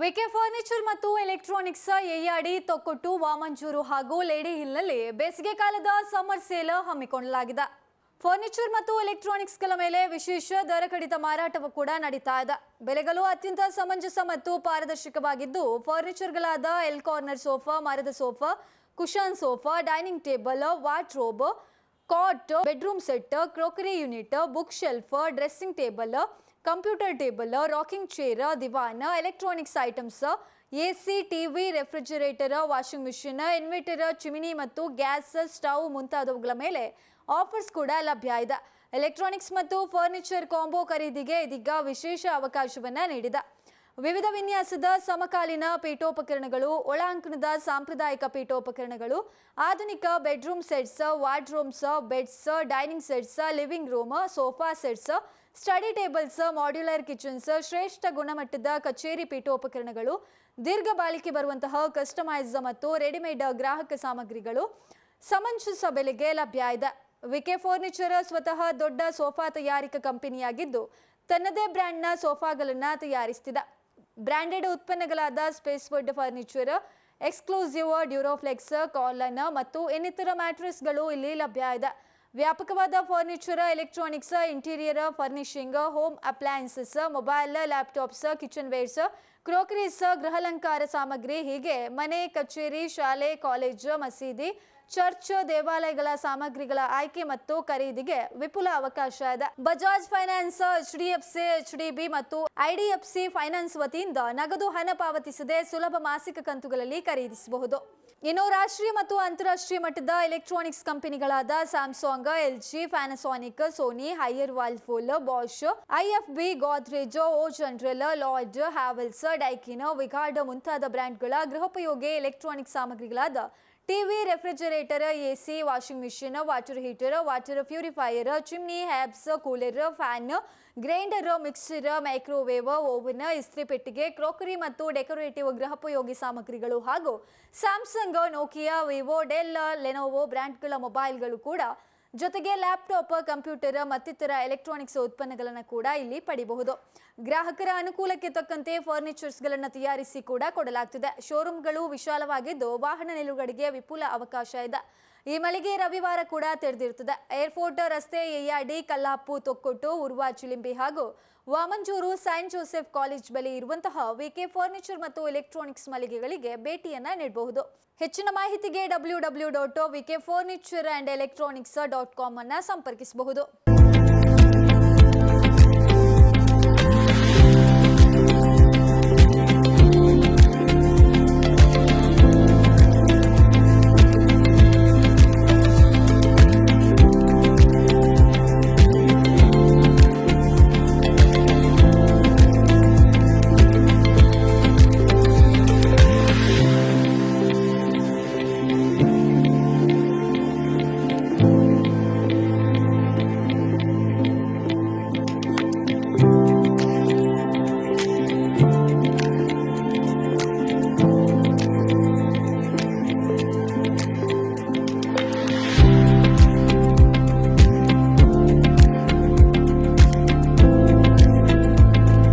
ವಿಕೆ furniture ಮತ್ತು electronics Eyyadi Thokkottu, Vamanjoor ಹಾಗೂ lady ಹಿಲ್ನಲ್ಲಿ ಬೇಸಿಗೆ ಕಾಲದ ಸಮ್ಮರ್ ಸೇಲ್ ಹಮ್ಮಿಕೊಳ್ಳಲಾಗಿದೆ. ಫರ್ನಿಚರ್ ಮತ್ತು ಎಲೆಕ್ಟ್ರಾನಿಕ್ಸ್ಗಳ ಮೇಲೆ ವಿಶೇಷ ದರ ಕಡಿತ ಮಾರಾಟವೂ ಕೂಡ ನಡೀತಾ ಇದೆ. ಬೆಲೆಗಳು ಅತ್ಯಂತ ಸಮಂಜಸ ಮತ್ತು ಪಾರದರ್ಶಕವಾಗಿದ್ದು, ಫರ್ನಿಚರ್ಗಳಾದ ಎಲ್ ಕಾರ್ನರ್ ಸೋಫಾ, ಮರದ sofa, cushion sofa, dining table wardrobe cot, bedroom set, crockery unit, book shelf, dressing table computer table, rocking chair, divan, electronics items A AC, TV, refrigerator, washing machine, inverter, chimney ಮತ್ತು gas, stove ಮುಂತಾದವುಗಳ ಮೇಲೆ offers ಕೂಡ ಲಭ್ಯ ಇದೆ. Electronics ಮತ್ತು furniture combo ಖರೀದಿಗೆ ಇದೀಗ ವಿಶೇಷ ಅವಕಾಶವನ್ನ ನೀಡಿದೆ. ವಿವಿಧ ವಿನ್ಯಾಸದ ಸಮಕಾಲೀನ ಪೀಠೋಪಕರಣಗಳು, ಒಳಾಂಕಣದ ಸಾಂಪ್ರದಾಯಿಕ ಪೀಠೋಪಕರಣಗಳು, ಆಧುನಿಕ bedroom sets wardrobes beds, dining sets, living room, sofa sets study tables, modular kitchens, ಶ್ರೇಷ್ಠ ಗುಣಮಟ್ಟದ ಕಚೇರಿ ಪೀಠೋಪಕರಣಗಳು, ದೀರ್ಘ ಬಾಳಿಕೆ ಬರುವಂತಹ ಕಸ್ಟಮೈಸ್ ಮತ್ತು ರೆಡಿಮೇಡ್ ಗ್ರಾಹಕ ಸಾಮಗ್ರಿಗಳು, ಸಮಂಜಸ ಬೆಲೆಗೆ ಲಭ್ಯ ಇದೆ. ವಿಕೆ ಫರ್ನಿಚರ್ ಸ್ವತಃ ದೊಡ್ಡ ಸೋಫಾ ತಯಾರಿಕಾ ಕಂಪನಿಯಾಗಿದ್ದು, ತನ್ನದೇ ಬ್ರ್ಯಾಂಡ್ನ ಸೋಫಾಗಳನ್ನು ತಯಾರಿಸ್ತಿದೆ. ಬ್ರ್ಯಾಂಡೆಡ್ ಉತ್ಪನ್ನಗಳಾದ space wood furniture, exclusive Duroflex, colon ಮತ್ತು ಇನ್ನಿತರ ಮ್ಯಾಟ್ರೆಸ್ಗಳು ಇಲ್ಲಿ ಲಭ್ಯ ಇದೆ. ವ್ಯಾಪಕವಾದ furniture electronics interior furnishing home appliances mobile laptops kitchen wares crockeries ಗೃಹಲಂಕಾರ ಸಾಮಗ್ರಿ, ಹೀಗೆ ಮನೆ, ಕಚೇರಿ, ಶಾಲೆ ಕಾಲೇಜ್ ಮಸೀದಿ ಚರ್ಚ್ ದೇವಾಲಯಗಳ ಸಾಮಗ್ರಿಗಳ ಆಯ್ಕೆ ಮತ್ತು ಖರೀದಿಗೆ ವಿಪುಲ ಅವಕಾಶ ಇದೆ. Bajaj finance, H D F C, H D B ಮತ್ತು ಐಡಿಎಫ್ಸಿ ಫೈನಾನ್ಸ್ ವತಿಯಿಂದ ನಗದು ಹಣ ಪಾವತಿಸದೆ ಸುಲಭ ಮಾಸಿಕ ಕಂತುಗಳಲ್ಲಿ ಖರೀದಿಸಬಹುದು. ಇನ್ನು ರಾಷ್ಟ್ರೀಯ ಮತ್ತು ಅಂತಾರಾಷ್ಟ್ರೀಯ ಮಟ್ಟದ electronics ಕಂಪನಿಗಳಾದ Samsung LG Panasonic Sony Haier Whirlpool Bosch IF B Godrej O General Lloyd Havells Daikin V Guard ಮುಂತಾದ ಬ್ರ್ಯಾಂಡ್ಗಳ ಗೃಹೋಪಯೋಗಿ electronic ಸಾಮಗ್ರಿಗಳಾದ TV refrigerator, AC washing machine, water heater, water purifier, chimney hobs, cooler, fan, grinder, mixer, microwave, oven, ಇಸ್ತ್ರಿ ಪೆಟ್ಟಿಗೆ, crockery ಮತ್ತು decorative ಗೃಹೋಪಯೋಗಿ ಸಾಮಗ್ರಿಗಳು ಹಾಗೂ Samsung, Nokia, Vivo, Dell, Lenovo ಬ್ರ್ಯಾಂಡ್ಗಳ ಮೊಬೈಲ್ಗಳು ಕೂಡ ಜೊತೆಗೆ ಲ್ಯಾಪ್ಟಾಪ್, ಕಂಪ್ಯೂಟರ್, ಮತ್ತಿತರ ಎಲೆಕ್ಟ್ರಾನಿಕ್ಸ್ ಉತ್ಪನ್ನಗಳನ್ನು ಕೂಡ ಇಲ್ಲಿ ಪಡಿಬಹುದು. ಗ್ರಾಹಕರ ಅನುಕೂಲಕ್ಕೆ ತಕ್ಕಂತೆ ಫರ್ನಿಚರ್ಸ್ಗಳನ್ನು ತಯಾರಿಸಿ ಕೂಡ ಕೊಡಲಾಗ್ತಿದೆ. ಶೋರೂಮ್ಗಳು ವಿಶಾಲವಾಗಿದ್ದು ವಾಹನ ನಿಲುಗಡೆಗೆ ವಿಪುಲ ಅವಕಾಶ ಇದೆ. ಈ ಮಳಿಗೆ ರವಿವಾರ ಕೂಡ ತೆರೆದಿರುತ್ತದೆ. ಏರ್ಪೋರ್ಟ್ ರಸ್ತೆ ಎಯ್ಯಾಡಿ ಕಲ್ಲಾಪು, ತೊಕ್ಕೊಟ್ಟು, ಉರ್ವಾ, ಚಿಲಿಂಬಿ ಹಾಗೂ ವಾಮಂಜೂರು ಸೈಂಟ್ ಜೋಸೆಫ್ ಕಾಲೇಜ್ ಬಳಿ ಇರುವಂತಹ ವಿಕೆ ಫರ್ನಿಚರ್ ಮತ್ತು ಎಲೆಕ್ಟ್ರಾನಿಕ್ಸ್ ಮಳಿಗೆಗಳಿಗೆ ಭೇಟಿಯನ್ನ ನೀಡಬಹುದು. ಹೆಚ್ಚಿನ ಮಾಹಿತಿಗೆ W W dot VK furniture and electronics dot com ಅನ್ನ ಸಂಪರ್ಕಿಸಬಹುದು.